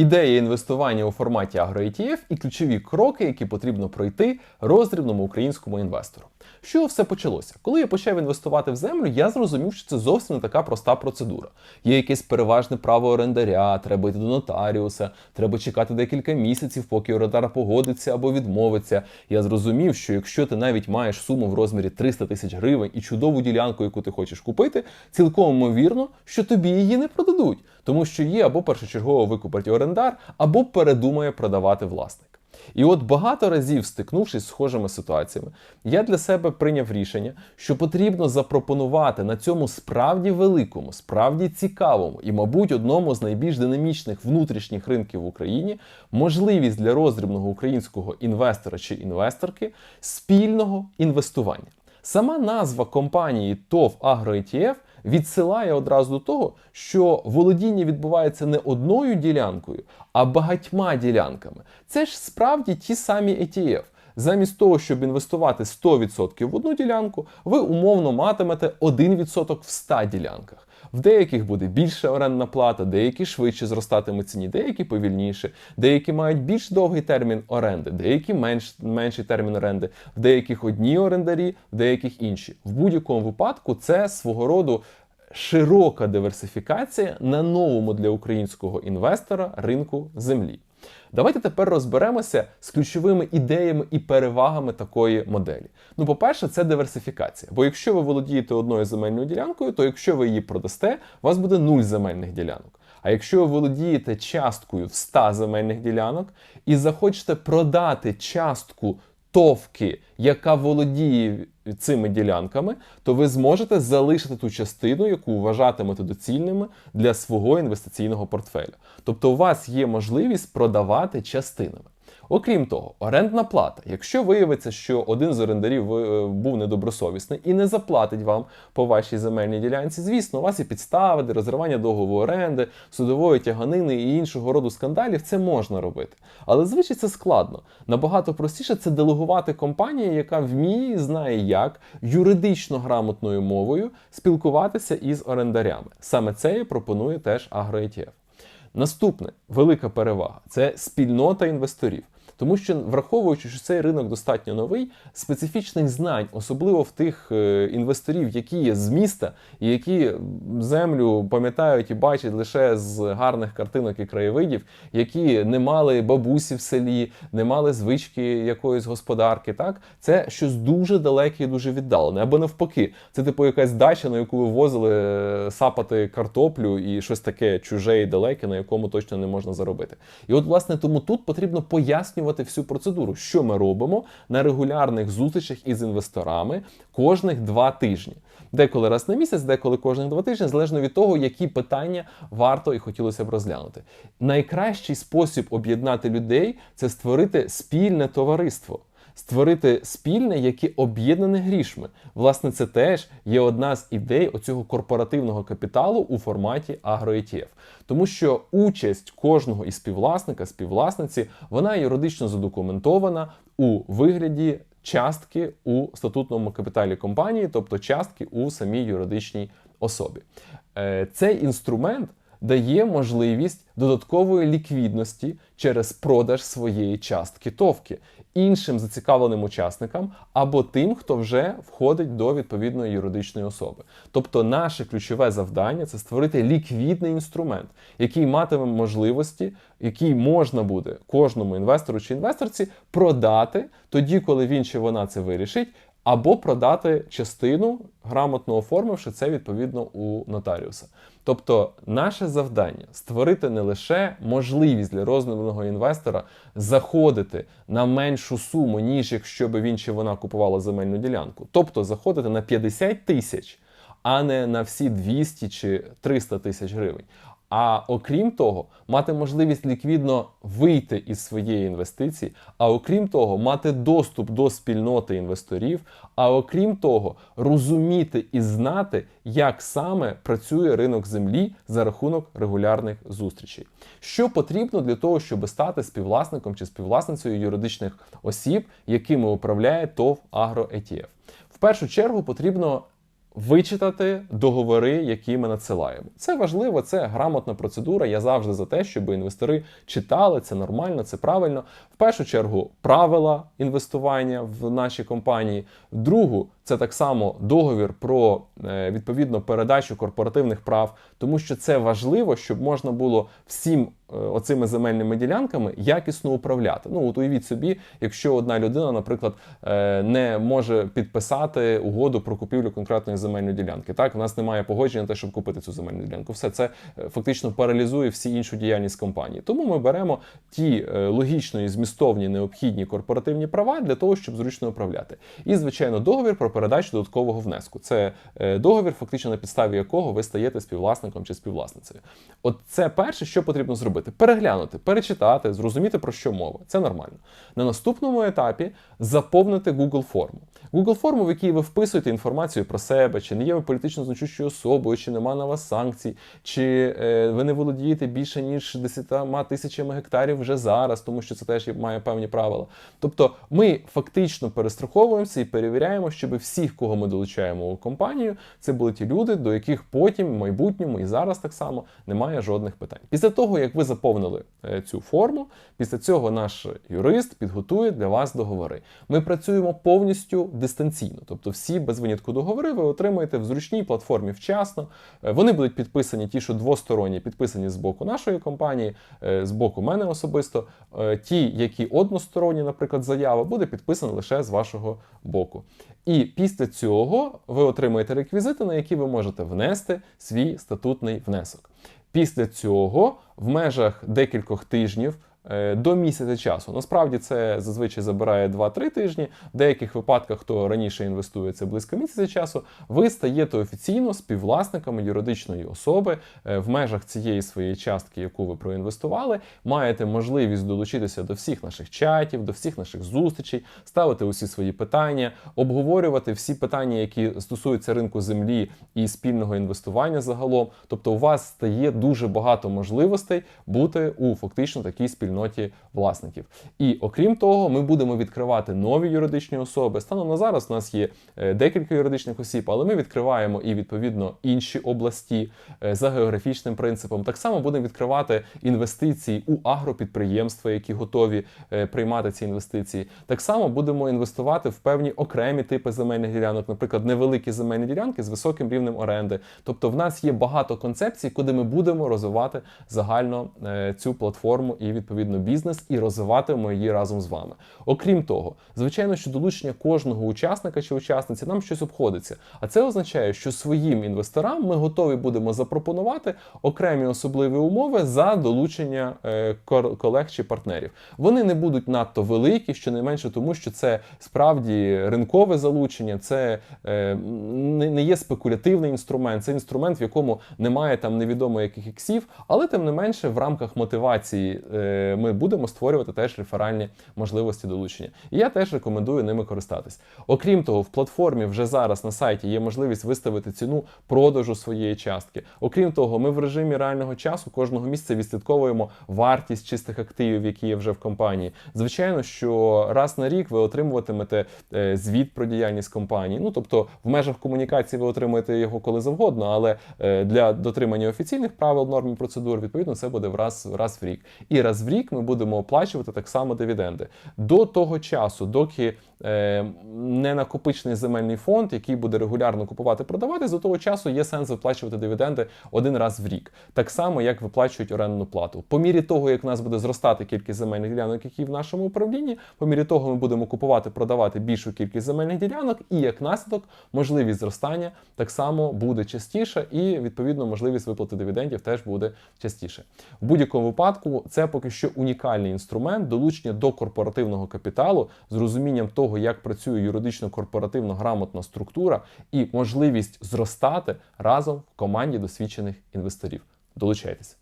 ідея інвестування у форматі AgroETF і ключові кроки, які потрібно пройти роздрібному українському інвестору. Що все почалося? Коли я почав інвестувати в землю, я зрозумів, що це зовсім не така проста процедура. Є якесь переважне право орендаря, треба йти до нотаріуса, треба чекати декілька місяців, поки орендар погодиться або відмовиться. Я зрозумів, що якщо ти навіть маєш суму в розмірі 300 тисяч гривень і чудову ділянку, яку ти хочеш купити, цілком ймовірно, що тобі її не продадуть, тому що є або першочергово викупить орендар, або передумає продавати власник. І от багато разів, стикнувшись з схожими ситуаціями, я для себе прийняв рішення, що потрібно запропонувати на цьому справді великому, справді цікавому і, мабуть, одному з найбільш динамічних внутрішніх ринків в Україні можливість для роздрібного українського інвестора чи інвесторки спільного інвестування. Сама назва компанії ТОВ AgroETF відсилає одразу до того, що володіння відбувається не одною ділянкою, а багатьма ділянками. Це ж справді ті самі ETF. Замість того, щоб інвестувати 100% в одну ділянку, ви умовно матимете 1% в 100 ділянках. В деяких буде більша орендна плата, деякі швидше зростатимуть ціні, деякі повільніше, деякі мають більш довгий термін оренди, деякі менш, менший термін оренди, в деяких одні орендарі, в деяких інші. В будь-якому випадку це свого роду широка диверсифікація на новому для українського інвестора ринку землі. Давайте тепер розберемося з ключовими ідеями і перевагами такої моделі. Ну, по-перше, це диверсифікація. Бо якщо ви володієте одною земельною ділянкою, то якщо ви її продасте, у вас буде нуль земельних ділянок. А якщо ви володієте часткою в 100 земельних ділянок і захочете продати частку товки, яка володіє цими ділянками, то ви зможете залишити ту частину, яку вважатимете доцільними для свого інвестиційного портфеля. Тобто у вас є можливість продавати частинами. Окрім того, орендна плата. Якщо виявиться, що один з орендарів е, був недобросовісний і не заплатить вам по вашій земельній ділянці, звісно, у вас є підстави, де розривання договору оренди, судової тяганини і іншого роду скандалів, це можна робити. Але звичай це складно. Набагато простіше це делегувати компанії, яка вміє і знає, як юридично грамотною мовою спілкуватися із орендарями. Саме це і пропонує теж AgroETF. Наступне велика перевага це спільнота інвесторів. Тому що, враховуючи, що цей ринок достатньо новий, специфічних знань, особливо в тих е, інвесторів, які є з міста, і які землю пам'ятають і бачать лише з гарних картинок і краєвидів, які не мали бабусі в селі, не мали звички якоїсь господарки. Так, це щось дуже далеке і дуже віддалене. Або навпаки, це типу якась дача, на яку ви возили е, сапати картоплю і щось таке чуже і далеке, на якому точно не можна заробити. І от, власне, тому тут потрібно пояснювати всю процедуру, що ми робимо на регулярних зустрічах із інвесторами кожних два тижні. Деколи раз на місяць, деколи кожних два тижні, залежно від того, які питання варто і хотілося б розглянути. Найкращий спосіб об'єднати людей це створити спільне товариство. Створити спільне, яке об'єднане грішми. Власне, це теж є одна з ідей оцього корпоративного капіталу у форматі AgroETF. Тому що участь кожного із співвласника, співвласниці, вона юридично задокументована у вигляді частки у статутному капіталі компанії, тобто частки у самій юридичній особі. Е, цей інструмент дає можливість додаткової ліквідності через продаж своєї частки товки іншим зацікавленим учасникам або тим, хто вже входить до відповідної юридичної особи. Тобто, наше ключове завдання це створити ліквідний інструмент, який матиме можливості, який можна буде кожному інвестору чи інвесторці продати тоді, коли він чи вона це вирішить або продати частину, грамотно оформивши це відповідно у нотаріуса. Тобто, наше завдання створити не лише можливість для розвиненого інвестора заходити на меншу суму, ніж якщо би він чи вона купувала земельну ділянку, тобто заходити на 50 тисяч, а не на всі 200 чи 300 тисяч гривень. А окрім того, мати можливість ліквідно вийти із своєї інвестиції, а окрім того, мати доступ до спільноти інвесторів, а окрім того, розуміти і знати, як саме працює ринок землі за рахунок регулярних зустрічей. Що потрібно для того, щоб стати співвласником чи співвласницею юридичних осіб, якими управляє ТОВ Агро ETF? В першу чергу потрібно Вичитати договори, які ми надсилаємо. Це важливо, це грамотна процедура. Я завжди за те, щоб інвестори читали це нормально, це правильно. В першу чергу правила інвестування в наші компанії. В другу це так само договір про е, відповідно передачу корпоративних прав, тому що це важливо, щоб можна було всім е, оцими земельними ділянками якісно управляти. Ну от уявіть собі, якщо одна людина, наприклад, е, не може підписати угоду про купівлю конкретної земельної ділянки. Так, в нас немає погодження на те, щоб купити цю земельну ділянку. Все це фактично паралізує всі іншу діяльність компанії. Тому ми беремо ті логічно і змістовні необхідні корпоративні права для того, щоб зручно управляти. І звичайно, договір про передачу додаткового внеску. Це е, договір, фактично на підставі якого ви стаєте співвласником чи співвласницею. От це перше, що потрібно зробити: переглянути, перечитати, зрозуміти про що мова. Це нормально. На наступному етапі заповнити Google форму. Google форму, в якій ви вписуєте інформацію про себе, чи не є ви політично значущою особою, чи нема на вас санкцій, чи е, ви не володієте більше ніж 10 тисячами гектарів вже зараз, тому що це теж має певні правила. Тобто ми фактично перестраховуємося і перевіряємо, щоб всіх, кого ми долучаємо у компанію, це були ті люди, до яких потім в майбутньому і зараз так само немає жодних питань. Після того, як ви заповнили е, цю форму, після цього наш юрист підготує для вас договори. Ми працюємо повністю дистанційно, тобто всі без винятку договори ви отримаєте в зручній платформі вчасно. Е, Вони будуть підписані, ті, що двосторонні, підписані з боку нашої компанії, е, з боку мене особисто. Е, Ті, які односторонні, наприклад, заява, буде підписана лише з вашого боку. І після цього ви отримаєте реквізити, на які ви можете внести свій статутний внесок. Після цього в межах декількох тижнів до місяця часу. Насправді це зазвичай забирає 2-3 тижні. В деяких випадках, хто раніше інвестує, це близько місяця часу. Ви стаєте офіційно співвласниками юридичної особи е, в межах цієї своєї частки, яку ви проінвестували. Маєте можливість долучитися до всіх наших чатів, до всіх наших зустрічей, ставити усі свої питання, обговорювати всі питання, які стосуються ринку землі і спільного інвестування загалом. Тобто, у вас стає дуже багато можливостей бути у фактично такій спільноті власників. І окрім того, ми будемо відкривати нові юридичні особи. Станом на зараз у нас є е, декілька юридичних осіб, але ми відкриваємо і відповідно інші області е, за географічним принципом. Так само будемо відкривати інвестиції у агропідприємства, які готові е, приймати ці інвестиції. Так само будемо інвестувати в певні окремі типи земельних ділянок, наприклад, невеликі земельні ділянки з високим рівнем оренди. Тобто, в нас є багато концепцій, куди ми будемо розвивати загально цю платформу і відповідно бізнес, і розвиватимемо її разом з вами. Окрім того, звичайно, що долучення кожного учасника чи учасниці нам щось обходиться. А це означає, що своїм інвесторам ми готові будемо запропонувати окремі особливі умови за долучення е, колег чи партнерів. Вони не будуть надто великі, щонайменше тому, що це справді ринкове залучення, це е, не, не є спекулятивний інструмент, це інструмент, в якому немає там невідомо яких іксів, але тим не менше в рамках мотивації е, ми будемо створювати теж реферальні можливості долучення. І я теж рекомендую ними користатись. Окрім того, в платформі вже зараз на сайті є можливість виставити ціну продажу своєї частки. Окрім того, ми в режимі реального часу кожного місяця відслідковуємо вартість чистих активів, які є вже в компанії. Звичайно, що раз на рік ви отримуватимете е, звіт про діяльність компанії. Ну тобто, в межах комунікації ви отримуєте його коли завгодно, але е, для дотримання офіційних правил, норм і процедур, відповідно, це буде раз, раз в рік. І раз в рік ми будемо оплачувати так само дивіденди. До того часу, доки е, не накопичений земельний фонд, який буде регулярно купувати продавати, до того часу є сенс виплачувати дивіденди один раз в рік, так само як виплачують орендну плату. По мірі того, як в нас буде зростати кількість земельних ділянок, які в нашому управлінні, по мірі того, ми будемо купувати, продавати більшу кількість земельних ділянок, і як наслідок можливість зростання так само буде частіше, і відповідно можливість виплати дивідендів теж буде частіше. В будь-якому випадку це поки що унікальний інструмент долучення до корпоративного капіталу з розумінням того, як працює юридично корпоративно грамотна структура, і можливість зростати разом в команді досвідчених інвесторів. Долучайтеся.